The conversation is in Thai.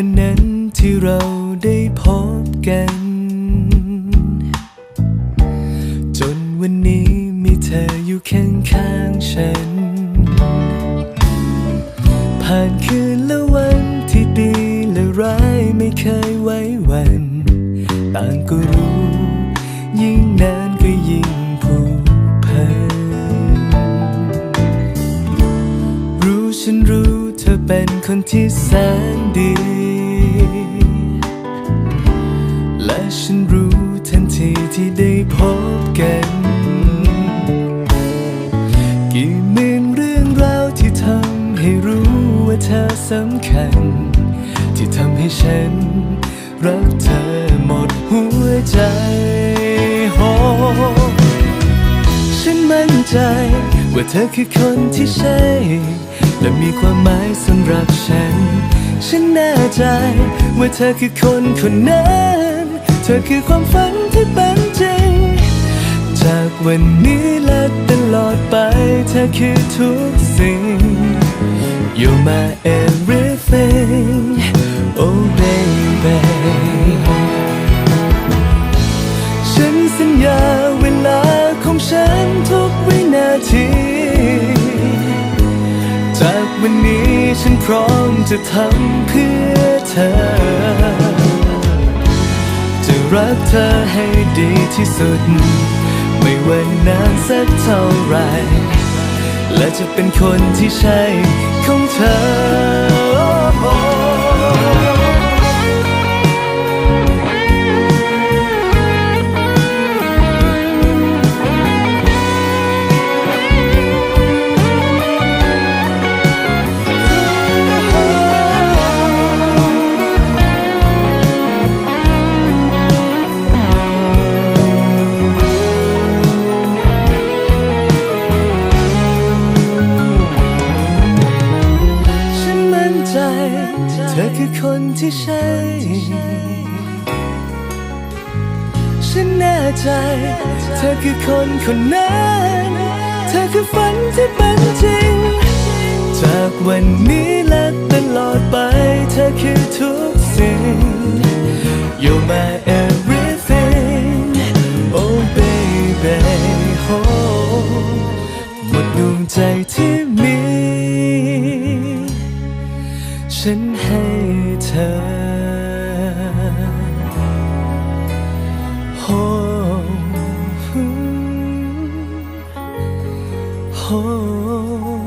วันนั้นที่เราได้พบกัน จนวันนี้มีเธออยู่ข้างข้างฉัน ผ่านคืนและวันที่ดีและร้ายไม่เคยไว้วัน ต่างก็รู้ ยิ่งนานก็ยิ่งผูกพัน รู้ฉันรู้ ธอเป็นคนที่แสนดี และฉันรู้ทันทีที่ได้พบกัน กี่หมื่นเรื่องราวที่ทำให้รู้ว่าเธอสำคัญ ที่ทำให้ฉัน รักเธอหมดหัวใจโฮฉันมั่นใจว่าเธอคือคนที่ใช่ และมีความหมายสำหรับฉัน ฉันแน่ใจว่าเธอคือคนคนนั้น เธอคือความฝันที่เป็นจริง จากวันนี้และตลอดไป เธอคือทุกสิ่ง You're my everything Oh baby ฉันสัญญาเวลาของฉันทุกวินาที วันนี้ฉันพร้อมจะทำเพื่อเธอ จะรักเธอให้ดีที่สุด ไม่ว่านานสักเท่าไร และจะเป็นคนที่ใช่ของเธอ ธอคือคนที่ใช่ ฉันแน่ใจ เธอคือคนคนนั้น เธอคือฝันที่เป็นจริง จากวันนี้และตลอดไป เธอคือทุกสิ่ง You're my everything Oh baby oh หมดดวงใจที่มี ฉันให้ 后。